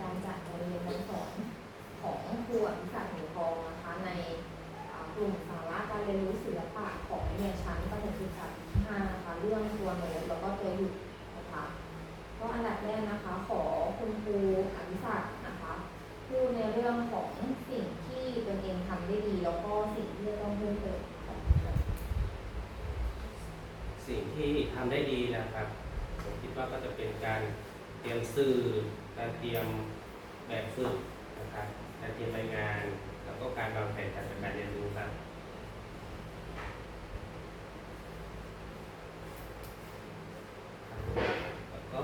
การจัดการเรียนการสอนของครูอภิศักหนูทองนะคะในกลุ่มสาระการเรียนรู้ศิลปะของนักเรียนชั้นประถมศึกษาปีที่ห้านะคะเรื่องตัวโน้ตแล้วก็ตัวหยุดนะคะก็อันดับแรกนะคะขอคุณครูอภิศักนะคะพูดในเรื่องของสิ่งที่ตนเองทำได้ดี แล้วก็สิ่งที่ต้องเพิ่มเติมสิ่งที่ทำได้ดีนะครับ ผมคิดว่าก็จะเป็นการเตรียมสื่อ การเตรียมแบบฝึกนะครับการเตรียมรายงาน แล้วก็การวางแผนการจัดการเรียนรู้ครับ แล้วก็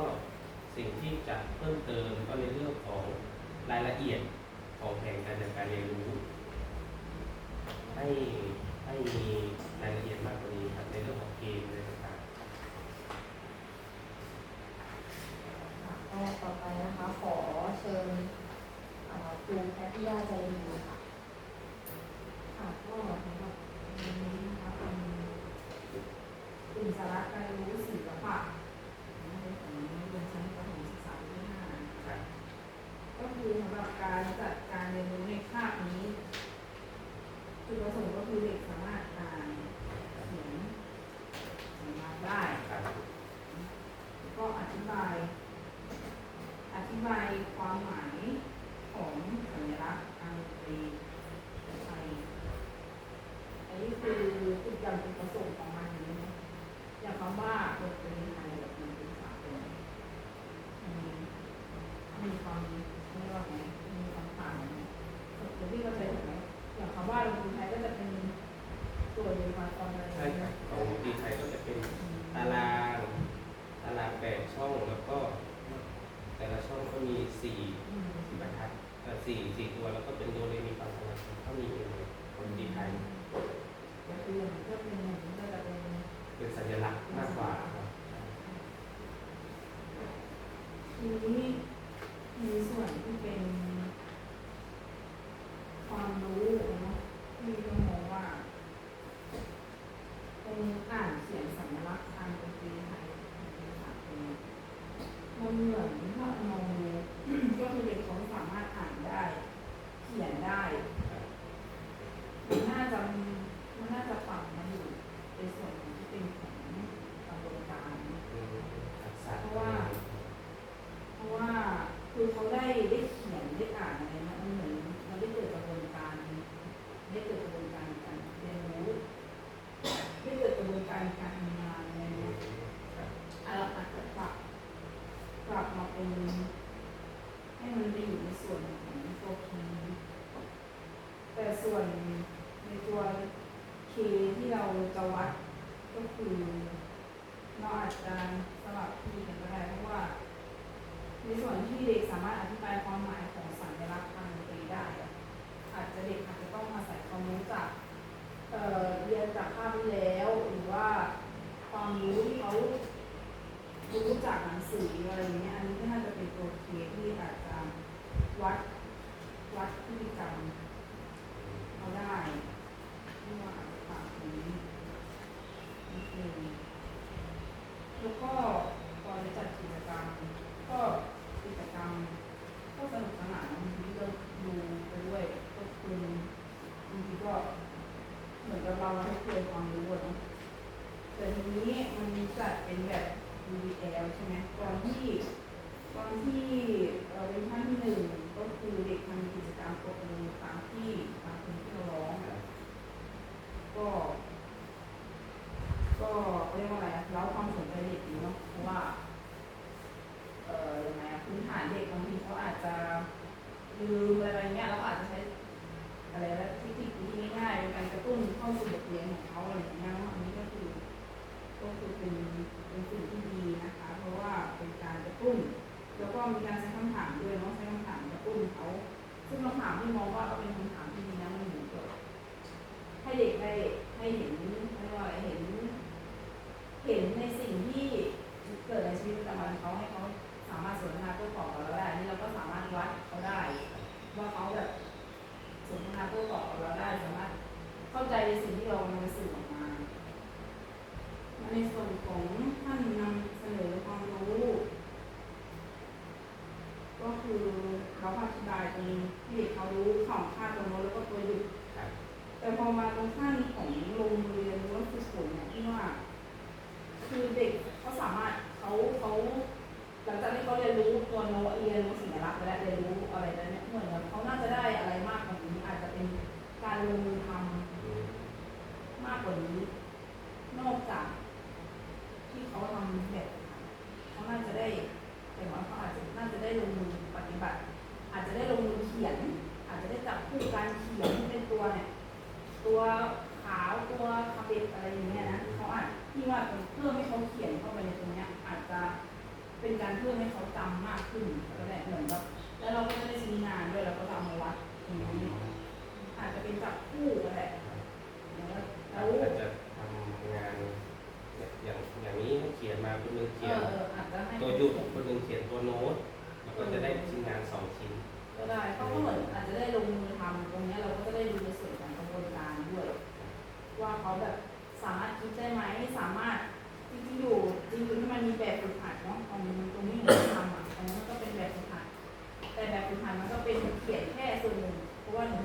สิ่งที่จะเพิ่มเติมก็ในเรื่องของรายละเอียดของแผนการจัดการเรียนรู้ ให้ให้มีรายละเอียดมากกว่านี้ครับในเรื่องของเกณฑ์อะไรต่าง ค่ะก็ต่อไปนะคะ ขอเชิญเอ่อครูแพทย์ยาใจดีค่ะ ค่ะก็สำหรับวันนี้นะคะเป็นกลุ่มสาระการรู้ศิลปะนะคะของนักเรียนชั้นประถมศึกษาปีที่ห้า ๆครับ ก็คือสำหรับการจัดการเรียนรู้ในคาบนี้ จุดประสงค์ก็คือเด็กสามารถอ่านเขียนสัญญาณได้ครับแล้วก็อธิบาย อธิบายความหมายของสัญลักษณ์ทางดนตรีไทยอันนี้คือจุดยังจุดประสงค์ของมันอย่างนี้นะอย่างคำว่าดนตรีไทยแบบมันเป็นสากลมีมีความเรียกว่าไง ตัวเคที่อาจจะวัดวัดพฤติกรรมเขาได้ที่ว่าอาจจะปรับตรงนี้นิดนึงแล้วก็ตอนจัดกิจกรรม ก็กิจกรรม ก็สนุกสนานบางทีก็ดูไปด้วยก็คุณบางทีก็เหมือนกับเราให้เกิดความรู้อะเนาะแต่ทีนี้มันจัดเป็นแบบ UDL ใช่ไหมตอนที่ ตอนที่เอ่อเวอร์ชันที่หนึ่งก็คือเด็กทำกิจกรรมปรบมือตามที่ตามเพลงที่เราร้องก็ ก็เรียกว่าอะไรอะเราความสนใจเด็กดีเนาะเพราะว่า เอ่อยังไงอะพื้นฐานเด็กบางทีเขาอาจจะลืมอะไรเงี้ยเราก็อาจจะใช้ นะคโต้ตอบเราได้สามารถเข้าใจในสิ่งที่เรากำลังสื่อออกมาในส่วนของท่านนำเสนอความรู้ ก็คือเขาอธิบายตรงที่เด็กเขารู้สองค่าตัวโน้ตแล้วก็ตัวหยุดแต่พอมาตรงท่านของโรงเรียนรือว่าฝึกนเนี่ยที่ว่า คือเด็กเขาสามารถเขาเขาหลังจากที่เขาเรียนรู้ตัวโน้ตเรียนรู้สัญลักษณ์ไปแล้วเรียนรู้อะไรแล้วเนี่ยเหมือนเขาน่าจะได้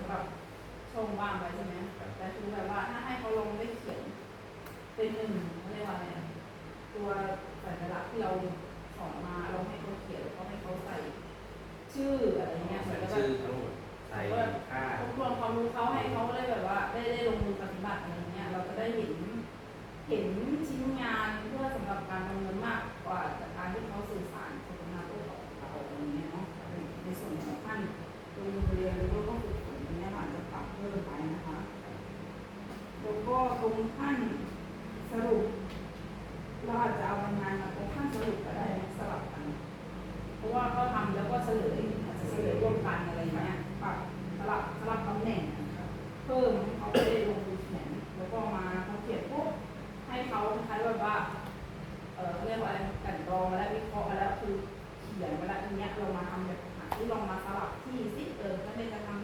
แบบช่องว่างไว้ใช่ไหมแต่คือแบบว่าถ้าให้เขาลงได้เขียนเป็นหนึ่งเขาเรียกว่าอะไรอะตัวสัญลักษณ์ที่เราสอนมาเราให้เขาเขียนแล้วก็ให้เขาใส่ ชื่ออะไรเงี้ยเหมืใส่อนกับชื่อทั้งหมดใส่ค่าทบทวนความรู้เขาให้เขาได้แบบว่า ได้ได้ลงมือปฏิบัติอะไรเงี้ยเราจะได้เห็นเห็นชิ้นงานเพื่อสำหรับการดำเนินมากกว่าจากการที่เขาสื่อสาร ตรงขั้นสรุป เราอาจจะเอางานมาตรงขั้นสรุปก็ได้นสลับกัน เพราะว่าเขาทำแล้วก็เฉลยอาจจะเฉลยร่วมกันอะไรเงี้ยปรับสลับสลับตำแหน่งเพิ่มเขาได้ลงมือเขียนแล้วก็มาเขาเขียนปุ๊บให้เขาคล้ายๆแบบว่าเออเรียกว่าอะไรกันกรองมาแล้ววิเคราะห์มาแล้วคือเขียนมาแล้วทีเนี้ยเรามาทำแบบฝึกหัดที่ลองมาสลับที่สิเออนักเรียนจะทำ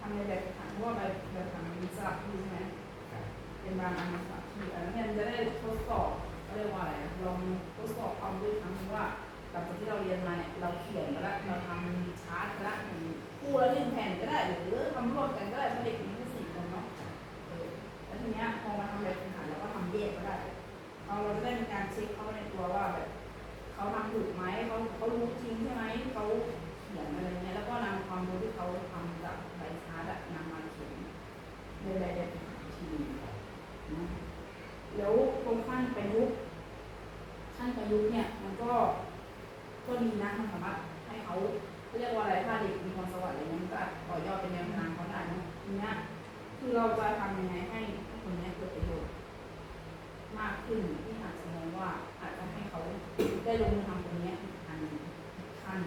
ทำในแบบฝึกหัดเพราะว่าแบบแบบฝึกหัดมันมีสลับที่ใช่ไหมเป็นบางอันมาสามที่อันนั้นจะได้ทดสอบเรียกว่าอะไรลองทดสอบความรู้ครั้งนึงว่าหลังจากที่เราเรียนมาเนี่ยเราเขียนแล้วเราทำชาร์ตแล้วมีคู่ละหนึ่งแผ่นก็ได้หรือทำร่วมกันก็ได้เพราะเด็กมีแค่สี่คนเนาะแล้วทีเนี้ยพอมาทำแบบฝึกหัดเราก็ทำแยกก็ได้เราเราจะได้มีการเช็คเข้าในตัวว่าแบบเขาทำถูกไหมเขาเขารู้จริงใช่ไหม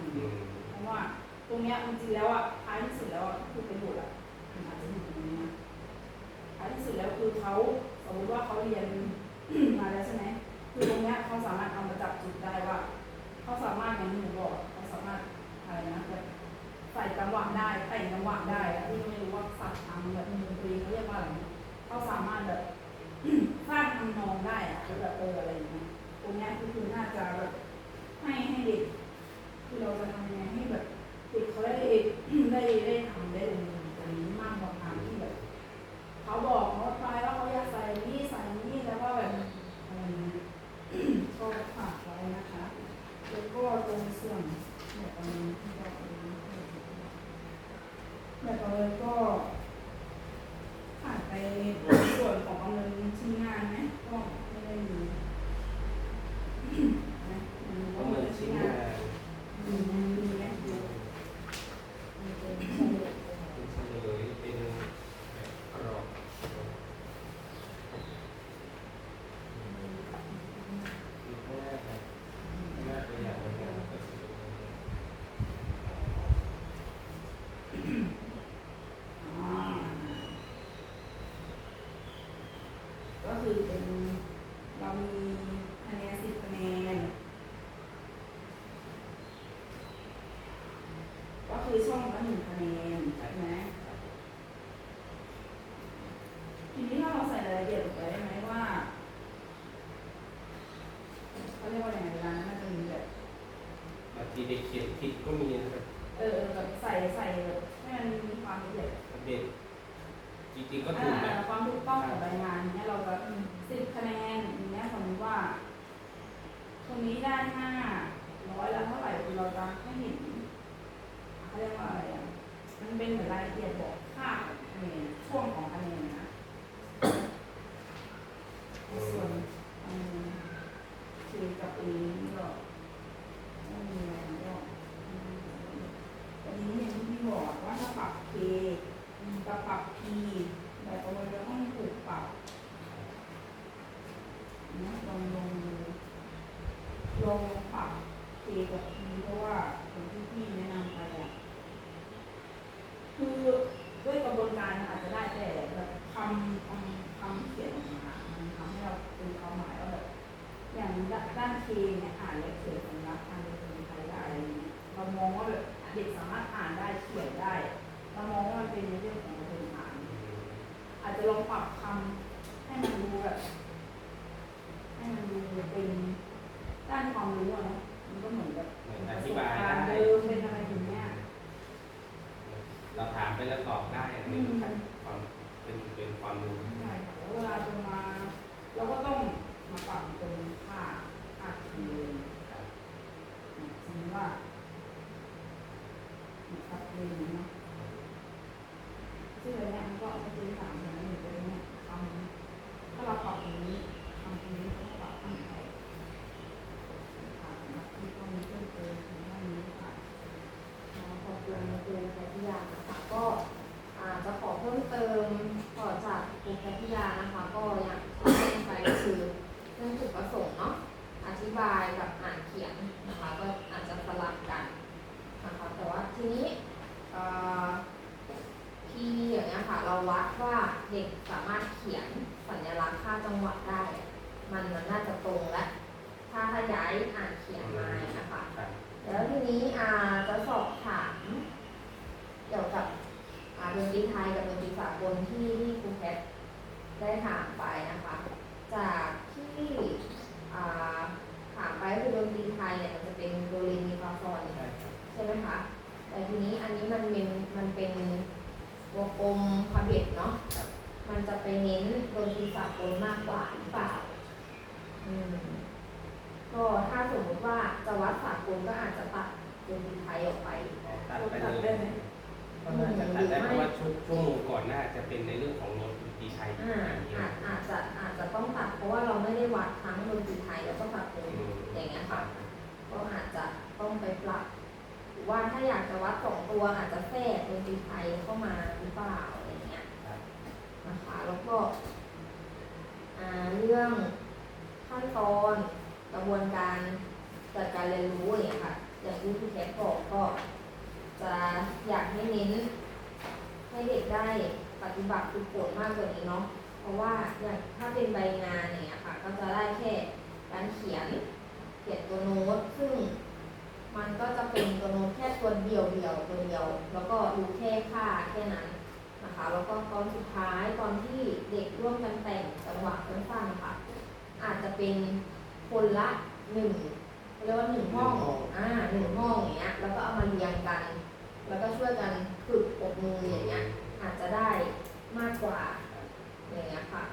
อีกขั้นหนึ่งอืมเพราะว่าตรงเนี้ยจริงๆแล้วอะท้ายที่สุดแล้วอะคือประโยชน์อะมันอาจจะอยู่ตรงนี้นะท้ายที่สุดแล้วคือเขาสมมติว่าเขาเรียนมาแล้วใช่ไหมคือตรงเนี้ยเขาสามารถเอามาจับจุดได้ว่าเขาสามารถอย่างที่หนูบอกเขาสามารถอะไรนะแบบใส่จังหวะได้แต่งจังหวะได้อะที่ไม่รู้ว่าสับทางแบบดนตรีเขาเรียกว่าอะไรเขาสามารถแบบสร้างทำนองได้อะแบบเอออะไรอย่างเงี้ยตรงเนี้ยคือคือน่าจะแบบให้ให้เด็ก คือเราจะทำยังไงให้แบบเด็กเขาได้ ได้ได้ทำได้ลงมือตรงนี้มากกว่าการที่แบบเขาบอกเขาไปว่าเขาอยากใส่นี่ใส่นี่แล้วก็แบบอะไรอย่างเงี้ย ก็ฝากไว้นะคะ แล้วก็ตรงส่วนแบบตรงนี้ที่เราเอาไว้แบบเอาไว้ก็ผ่านไปส่วนของกำลังชิ้นงานไหมก็ไม่ได้มีนะมัน ก็ ก็ เหมื เป็ อน น ชิ้ ชิ้ น น งางาน น มีนะมีไหมดู มันเป็นเฉลย เป็นเฉลยเป็นแบบกรอบ คือข้างหน้าครับข้างหน้าตัวอย่างมันก็คือ อ่าก็คือเป็นเรามีคะแนนสิบคะแนน ก็ คือช่องละหนึ่งคะแนนใช่ไหมทีนี้ถ้าเราใส่รายละเอียดลงไปได้ไหมว่าเขาเรียกว่าอย่างไรเวลานั้นมันจะมีแบบบางทีเด็กเขียนผิดก็มีนะครับเออแบบใส่ใส่แบบให้มันมีความละเอียดเด็กจริงๆก็อ่าถูกนะความถูก ปรัเจกับทีเพราะว่าคนที่พี่แนะนำไปอะคือด้วยกระบวนการอาจจะได้แต่แบบคำคำคำเขียนออกมามันทำให้เราเป็นความหมายว่าแบบอย่างด้านเคเนี่ยอ่านและเขียนสำนักทางเป็นไทยได้เรามองว่าแบบเด็กสามารถอ่านได้เขียนได้ เรามองว่ามันเป็นเรื่องของพื้นฐานอาจจะลองปรับคำให้มันดูแบบให้มันดูเป็น ด้านความรู้อะเนาะมันก็เหมือนแบบเหมือนปอระสธิบบายการณ์ได้เดิมเป็นอะไรอย่างเงี้ยเราถามไปแล้วตอบได้อันนี้เป็นความเป็นเป็นความรู้ใช่ค่ะแล้วเวลาจะมาเราก็ต้องมาปรับเป็นค่าค่าคีย์ครับสมมติว่าตัดเลนเนาะซึ่งอันเนี้ยมันก็ไม่เป็นสามอย่างนี้อยู่ตรงเนี้ยคำถ้าเราปรับอย่างนี้คำตรงนี้ก็ปรับตั้งแต่ค่ะนะที่ต้องมีเพิ่มเติมถึงด้านนี้ค่ะ ขอบคุณครูแพทยานะคะก็อาจจะขอเพิ่มเติมต่อ จากครูแพทยานะคะ ก็อย่างที่แจ้งไปก็คือเรื่องจุดประสงค์เนาะอธิบายกับอ่านเขียนนะคะ ก็อาจจะสลับกันนะคะแต่ว่าทีนี้เอ่อที่อย่างเงี้ยค่ะ เราวัดว่าเด็กสามารถเขียนสัญลักษณ์ค่าจังหวะได้ มันมันน่าจะตรงและถ้าถ้าย้ายอ่านเขียนมานะคะครับแล้วทีนี้อาจะสอบถาม เกี่ยวกับอ่าดนตรีไทยกับดนตรีสากลที่ที่ครูแคท ได้ถามไปนะคะ จากที่อ่าถามไปก็คือดนตรีไทยเนี่ยมันจะเป็นโดเรมีฟาซอนใช่ครับใช่ไหมคะ แต่ทีนี้อันนี้มันเป็นมันเป็นวงกลมพาเบตเนาะครับมันจะไปเน้นดนตรีสากลมากกว่าหรือเปล่า อืมก็ถ้าสมมติว่าจะวัดสากลก็อาจจะตัดดนตรีไทยออกไปอ๋อตัดไปเลยก็น่าจะตัดได้เพราะว่าชุดชั่วโมงก่อนหน้าจะเป็นในเรื่องของโน้ ตดนตรีไทยอ่าอย่างเดียวอาจอาจจะอาจจะต้องตัดเพราะว่าเราไม่ได้วัดทั้งดนตรีไทยแล้วก็สากลอืมอย่างเงี้ยค่ะ ก็อาจจะต้องไปปรับหรือว่าถ้าอยากจะวัดสองตัวอาจจะแทรกดนตรีไทยเข้ามาหรือเปล่าอะไรเงี้ยครับนะคะแล้วก็อ่าเรื่องขั้นตอนกระบวนการจัดการเรียนรู้อย่างเงี้ยค่ะ อย่างที่พี่แคทบอกก็จะอยากให้เน้นให้เด็กได้ ปฏิบัติฝึกฝนมากกว่านี้เนาะเพราะว่าอย่างถ้าเป็นใบงานอย่างเงี้ยค่ะ ก็จะได้แค่การเขียนเขียนตัวโน้ตซึ่งมันก็จะเป็นตัวโน้ตแค่ตัวเดียวเดียวตัวเดียว แล้วก็รู้แค่ค่าแค่นั้นนะคะ แล้วก็ตอนสุดท้ายตอนที่เด็กร่วมกันแต่งจังหวะสั้นๆค่ะ อาจจะเป็นคนละหนึ่งเรียกว่าหนึ่งห้องอ่าหนึ่งห้องอย่างเงี้ย แล้วก็เอามาเรียงกัน แล้วก็ช่วยกันฝึกปรบมืออย่างเงี้ย อาจจะได้มากกว่าอย่างเงี้ยค่ะ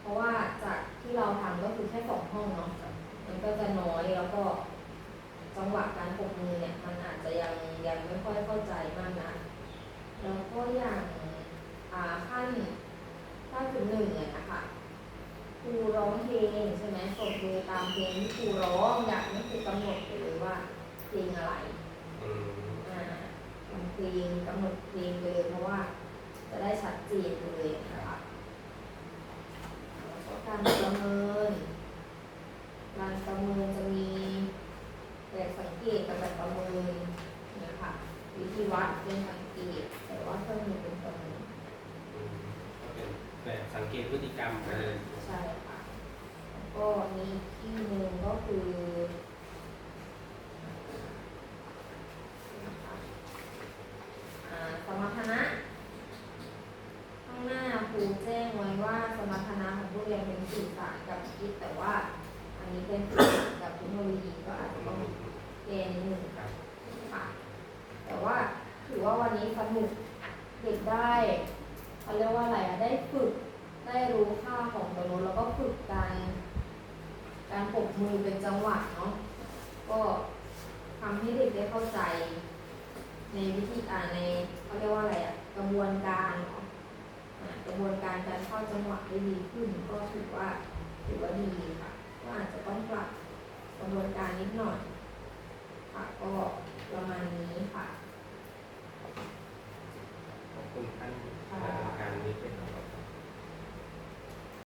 เพราะว่าจากที่เราทำก็คือแค่สองห้องเนาะมันก็จะน้อยแล้วก็จังหวะการปรบมือเนี่ยมันอาจจะยังยังไม่ค่อยเข้าใจมากนะแล้วก็อย่างอ่าขั้นขั้นถึงหนึ่งเลยนะคะครูร้องเพลงใช่ไหมปรบมือตามเพลงที่ครูร้องอยากให้ครูกำหนดไปเลยว่าเพลงอะไรอืมอ่าทำเพลงกำหนดเพลงไปเลยเพราะว่า จะได้ชัดเจนเลยนะคะแล้วก็การประเมินการประเมินจะมีแบบสังเกตกับแบบประเมินเนี่ยค่ะวิธีวัดเป็นสังเกตแต่ว่าเครื่องมือเป็นประเมินอืมก็เป็นแบบสังเกตพฤติกรรมไปเลยใช่ค่ะแล้วก็มีอีกที่หนึ่งก็คือนะคะอ่าสมรรถนะ ข้างหน้าครูแจ้งไว้ว่าสมรรถนะของผู้เรียนเป็นสื่อสารกับคิด แต่ว่า อันนี้เป็นสื่อสารกับเทคโนโลยีก็อาจจะต้องเกณฑ์นิดหนึ่ง ครับ ค่ะ แต่ว่าถือว่าวันนี้สนุกเด็กได้เขาเรียกว่าอะไรอะได้ฝึก ได้รู้ค่าของตัวโน้ตแล้วก็ฝึกการ การปรบ มือเป็นจังหวะเนาะก็ทำให้เด็กได้เข้าใจ ในวิธีอ่าในเขาเรียกว่าอะไรอะกระบวนการเนาะอ่ากระบวนการการเข้าจังหวะได้ดีขึ้น ก็ถือว่าถือว่าดีค่ะ ก็อาจจะต้องปรับกระบวนการนิดหน่อยค่ะก็ประมาณนี้ค่ะขอบคุณท่านคณะกรรมการนี้เป็น